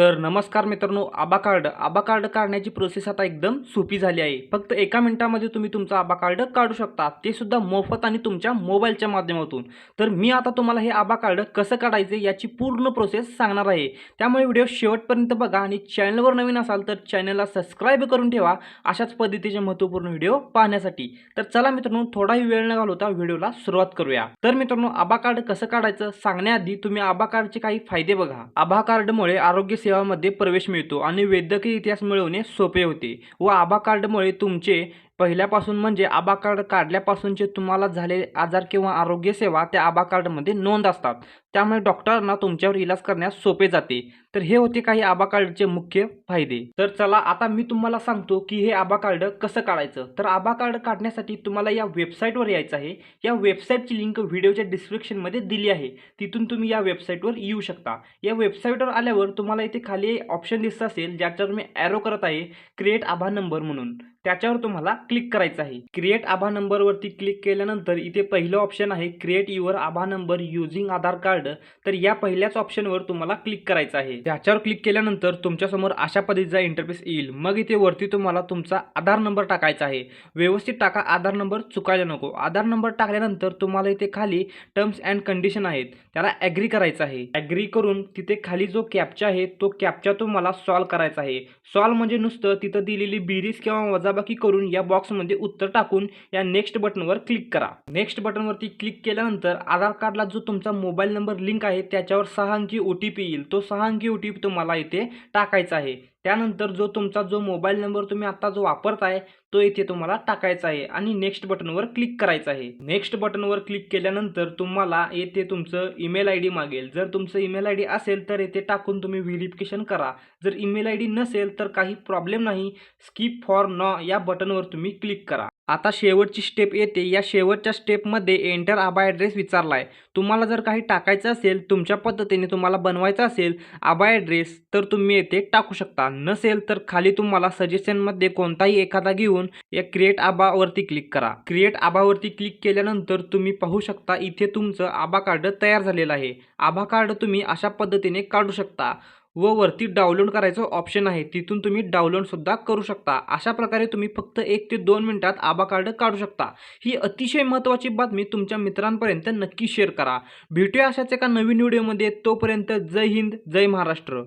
तर नमस्कार मित्रांनो आबा कार्ड. आबा कार्ड काढण्याची प्रोसेस आता एकदम सोपी झाली आहे. फक्त एका मिनिटामध्ये तुम्ही तुमचं आबा कार्ड काढू शकता. ते सुद्धा मोफत आणि तुमच्या मोबाईलच्या माध्यमातून. तर मी आता तुम्हाला हे आबा कार्ड कसं काढायचे याची पूर्ण प्रोसेस सांगणार आहे. त्यामुळे व्हिडिओ शेवटपर्यंत बघा आणि चॅनलवर नवीन असाल तर चॅनलला सबस्क्राईब करून ठेवा. अशाच पद्धतीचे महत्त्वपूर्ण व्हिडिओ पाहण्यासाठी. तर चला मित्रांनो थोडाही वेळ न घालवता व्हिडिओला सुरुवात करूया. तर मित्रांनो आबा कार्ड कसं काढायचं सांगण्याआधी तुम्ही आबा कार्डचे काही फायदे बघा. आभा कार्डमुळे आरोग्य सेवामध्ये प्रवेश मिळतो आणि वैद्यकीय इतिहास मिळवणे सोपे होते. व आभा कार्डमुळे तुमचे पहिल्यापासून म्हणजे आभा कार्ड काढल्यापासूनचे तुम्हाला झालेले आजार किंवा आरोग्य सेवा त्या आभा कार्डमध्ये नोंद असतात. त्यामुळे डॉक्टरांना तुमच्यावर इलाज करण्यास सोपे जाते. तर हे होते काही आभा कार्डचे मुख्य फायदे. तर चला आता मी तुम्हाला सांगतो की हे आभा कार्ड कसं काढायचं. तर आभा कार्ड काढण्यासाठी तुम्हाला या वेबसाईटवर यायचं आहे. या वेबसाईटची लिंक व्हिडिओच्या डिस्क्रिप्शनमध्ये दिली आहे. तिथून तुम्ही या वेबसाईटवर येऊ शकता. या वेबसाईटवर आल्यावर तुम्हाला इथे खाली ऑप्शन दिसत असेल ज्याच्यावर मी ॲरो करत आहे क्रिएट आभा नंबर म्हणून. त्याच्यावर तुम्हाला क्लिक करायचं आहे. क्रिएट आभा नंबरवरती क्लिक केल्यानंतर इथे पहिलं ऑप्शन आहे क्रिएट युअर आभा नंबर युझिंग आधार कार्ड तर या पहिल्याच ऑप्शनवर तुम्हाला क्लिक करायचं आहे. त्याच्यावर क्लिक केल्यानंतर तुमच्यासमोर अशा पद्धतीचा इंटरफेस येईल. मग इथे वरती तुम्हाला तुमचा आधार नंबर टाकायचा आहे. व्यवस्थित टाका आधार नंबर चुकायला नको. आधार नंबर टाकल्यानंतर तुम्हाला इथे खाली टर्म्स अँड कंडिशन आहेत. त्याला ॲग्री करायचं आहे. ॲग्री करून तिथे खाली जो कॅप्चा आहे तो कॅप्चा तुम्हाला सॉल्व करायचा आहे. सॉल्व म्हणजे नुसतं तिथं दिलेली बिरीज किंवा वजाबाकी करून या बॉक्समध्ये उत्तर टाकून या नेक्स्ट बटनवर क्लिक करा. नेक्स्ट बटनवरती क्लिक केल्यानंतर आधार कार्डला जो तुमचा मोबाईल नंबर लिंक आहे त्याच्यावर सहा अंकी ओ टी पी येईल. तो सहा अंकी ओ टी पी तुम्हाला इथे टाकायचा आहे. त्यानंतर जो तुमचा जो मोबाईल नंबर तुम्ही आता जो वापरताय तो इथे तुम्हाला टाकायचा आहे आणि नेक्स्ट बटनवर क्लिक करायचं आहे. नेक्स्ट बटनवर क्लिक केल्यानंतर तुम्हाला येथे तुमचं ईमेल आय डी मागेल. जर तुमचं ईमेल आय डी असेल तर येथे टाकून तुम्ही व्हेरिफिकेशन करा. जर ईमेल आय डी नसेल तर काही प्रॉब्लेम नाही. स्किप फॉर नॉ या बटनवर तुम्ही क्लिक करा. आता शेवटची स्टेप येते. या शेवटच्या स्टेपमध्ये एंटर आबा ॲड्रेस विचारला आहे तुम्हाला जर काही टाकायचं असेल तुमच्या पद्धतीने तुम्हाला बनवायचं असेल आबा ॲड्रेस तर तुम्ही येथे टाकू शकता. नसेल तर खाली तुम्हाला सजेशनमध्ये कोणताही एखादा घेऊन या क्रिएट आबावरती क्लिक करा. क्रिएट आबावरती क्लिक केल्यानंतर तुम्ही पाहू शकता इथे तुमचं आबा कार्ड तयार झालेलं आहे. आभा कार्ड तुम्ही अशा पद्धतीने काढू शकता. व वरती डाउनलोड करायचं ऑप्शन आहे. तिथून तुम्ही डाउनलोडसुद्धा करू शकता. अशा प्रकारे तुम्ही फक्त एक ते दोन मिनटात आबा कार्ड काढू शकता. ही अतिशय महत्त्वाची बातमी तुमच्या मित्रांपर्यंत नक्की शेअर करा. भेटूया अशाच एका नवीन व्हिडिओमध्ये तोपर्यंत जय हिंद जय महाराष्ट्र.